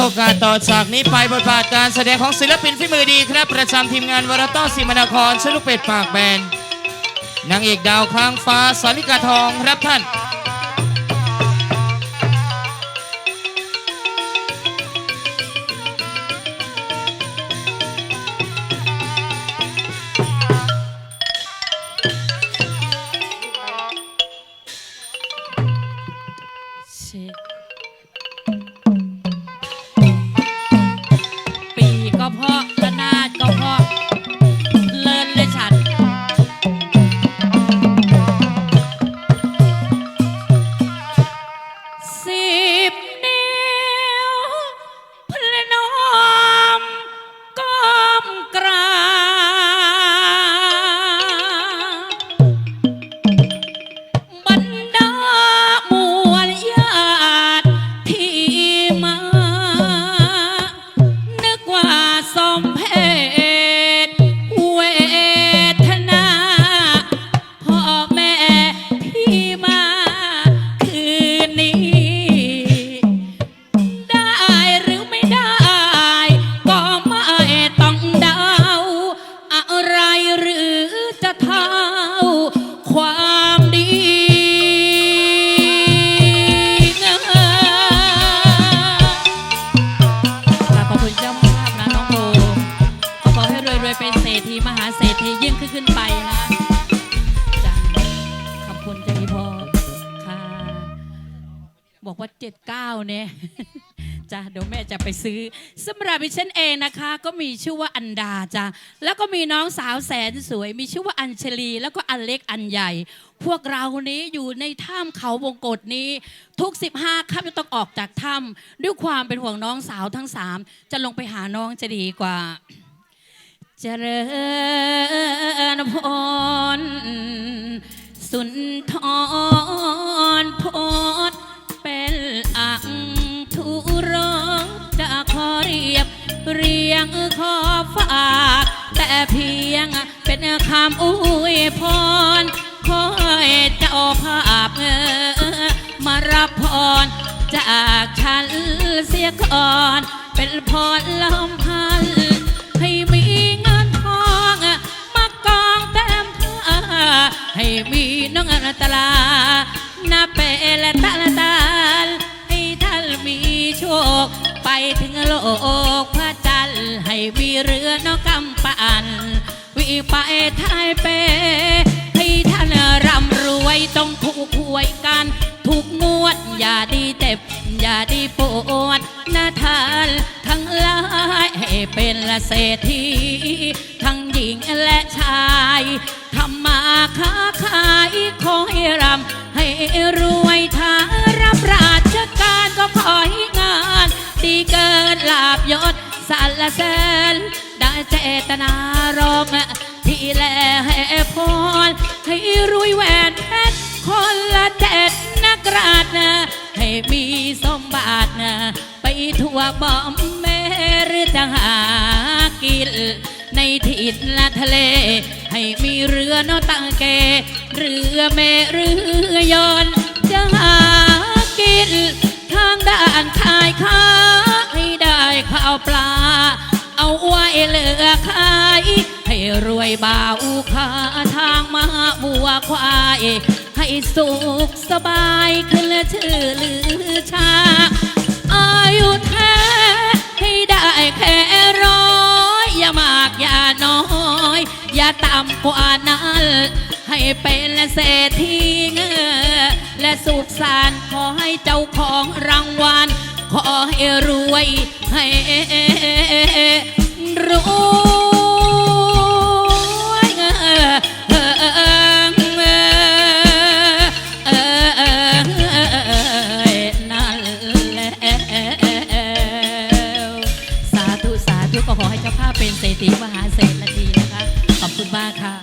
โอกาสต่อจากนี้ไปบทบาทการแสดงของศิลปินฝีมือดีครับ ประจำทีมงานวรต้อสิมนาครชลุกเป็ดปากแบนนางเอกดาวค้างฟ้าสาริกาทองครับท่านเเท่าความดีขอบคุณเจ้าภาพนะน้องโบขอให้รวยๆเป็นเศรษฐีมหาเศรษฐียิ่งขึ้นขึ้นไปนะจ้ะขอบคุณเจดีพอค่ะ บอกว่าเจ็ดเก้าเนี่ย จ้ะเดี๋ยวแม่จะไปซื้อสำหรับดิฉันเองนะคะ ก็มีชื่อว่าอันดาจ้ะแล้วก็มีน้องสาวแสนสวย มีชื่อว่าอัญชลี แล้วก็อันเล็กอันใหญ่ พวกเรานี้อยู่ในถ้ำเขาวงกฏนี้ ทุก 15ค่ำจะต้องออกจากถ้ำด้วยความเป็นห่วงน้องสาวทั้งสามจะลงไปหาน้องจะดีกว่า เจริญพรสุนทรพจน์เป็นอัง เรียงขอฝากแต่เพียงเป็นคำอวยพรขอให้เจ้าภาพเออมารับพรจากฉันเสียก่อน เป็นพรลำพันให้มีเงินทองมากองเต็มท่าให้มีน้องนตลานาเปและตาลตาลให้ท่านมีโชค ไปถึงโลก พระจันทร์ให้มีเรือนกำปานวิ่งไปไทยเปให้ท่านร่ำรวยต้องถูกหวยกันถูกงวด อย่าดีเจ็บ อย่าดีปวดนาทานทั้งหลายให้เป็นละเศรษฐีทั้งหญิงและชายทำมาค้าขายขอให้ร่ำให้รวยถ้ารับราชการก็ขอให้งาน ดีเกินลาบยศ สรรเสริญได้เจตนารมณ์ที่แลให้พรให้รวยแหวนเพชรคนละเจ็ดนักราชนะให้มีสมบัตินะไปทั่วบอมเมหรือจะหากินในถิ่นละทะเล ให้มีเรือโนตังเก เรือเมเรือยนจะหา เหลือขายให้รวยบ่าวขาทางมาบัวควาย ให้สุขสบายขึ้นชื่อลือชา อายุแท้ให้ได้แค่ร้อยอย่ามากอย่าน้อย อย่าต่ำกว่านั้นให้เป็นเศรษฐีเงอและสุขสันต์ขอให้เจ้าของรางวัลขอให้รวยให้ ค่ะ